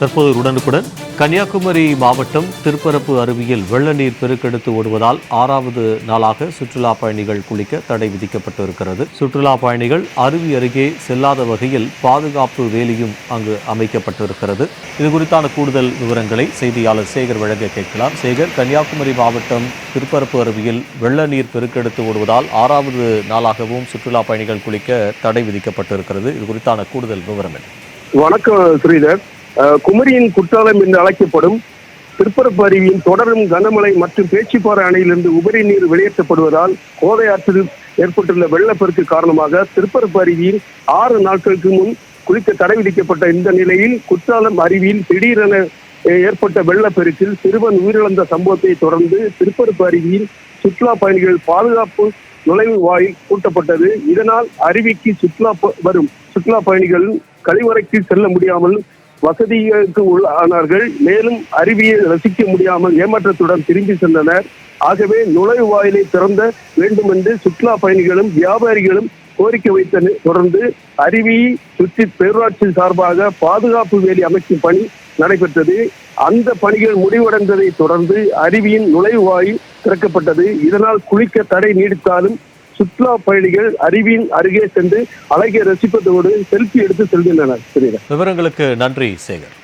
தற்போது உடனுக்குடன் கன்னியாகுமரி மாவட்டம் திருப்பரப்பு அருவியில் வெள்ள நீர் பெருக்கெடுத்து ஓடுவதால் ஆறாவது நாளாக சுற்றுலா பயணிகள் குளிக்க தடை விதிக்கப்பட்டிருக்கிறது. சுற்றுலா பயணிகள் அருவி அருகே செல்லாத வகையில் பாதுகாப்பு வேலியும் அங்கு அமைக்கப்பட்டிருக்கிறது. இது குறித்தான கூடுதல் விவரங்களை செய்தியாளர் சேகர் வழங்க கேட்கலாம். சேகர் கன்னியாகுமரி மாவட்டம் திருப்பரப்பு அருவியில் வெள்ள நீர் பெருக்கெடுத்து ஓடுவதால் ஆறாவது நாளாகவும் சுற்றுலா பயணிகள் குளிக்க தடை விதிக்கப்பட்டிருக்கிறது. இது குறித்தான கூடுதல் விவரங்கள். வணக்கம் ஸ்ரீதர் குமரியின் குற்றாலம் என்று அழைக்கப்படும் திருப்பரப்பருவியின் தொடரும் கனமழை மற்றும் பேச்சிப்பாறை அணையிலிருந்து உபரி நீர் வெளியேற்றப்படுவதால் கோதை ஆற்றில் ஏற்பட்டுள்ள வெள்ளப்பெருக்கு காரணமாக திருப்பரப்பு அருவியில் ஆறு நாட்களுக்கு முன் குளிக்க தடை விதிக்கப்பட்ட இந்த நிலையில் குற்றாலம் அருவியில் திடீரென ஏற்பட்ட வெள்ளப்பெருக்கில் சிறுவன் உயிரிழந்த சம்பவத்தை தொடர்ந்து திருப்பரப்பு அருவியில் சுற்றுலா பயணிகள் பாதுகாப்பு நுழைவு வாயில் பூட்டப்பட்டது. இதனால் அருவிக்கு சுற்றுலா ப- வரும். சுற்றுலா பயணிகள் கழிவறைக்கு செல்ல முடியாமல் வசதிகளுக்கு உள்ளானார்கள் மேலும் அருவியை ரசிக்க முடியாமல் ஏமாற்றத்துடன் திரும்பி சென்றனர். ஆகவே நுழைவாயிலை திறந்த வேண்டும் என்று சுற்றுலா பயணிகளும் வியாபாரிகளும் கோரிக்கை வைத்த தொடர்ந்து அருவியை சுற்றி பேரூராட்சி சார்பாக பாதுகாப்பு வேலி அமைக்கும் பணி நடைபெற்றது. அந்த பணிகள் முடிவடைந்ததை தொடர்ந்து அருவியின் நுழைவாயில் திறக்கப்பட்டது. இதனால் குளிக்க தடை நீடித்தாலும் சுற்றுலா பயணிகள் அருவியின் அருகே சென்று அழகிய ரசிப்பதோடு செல்ஃபி எடுத்து செல்கின்றனர். விவரங்களுக்கு நன்றி சேகர்.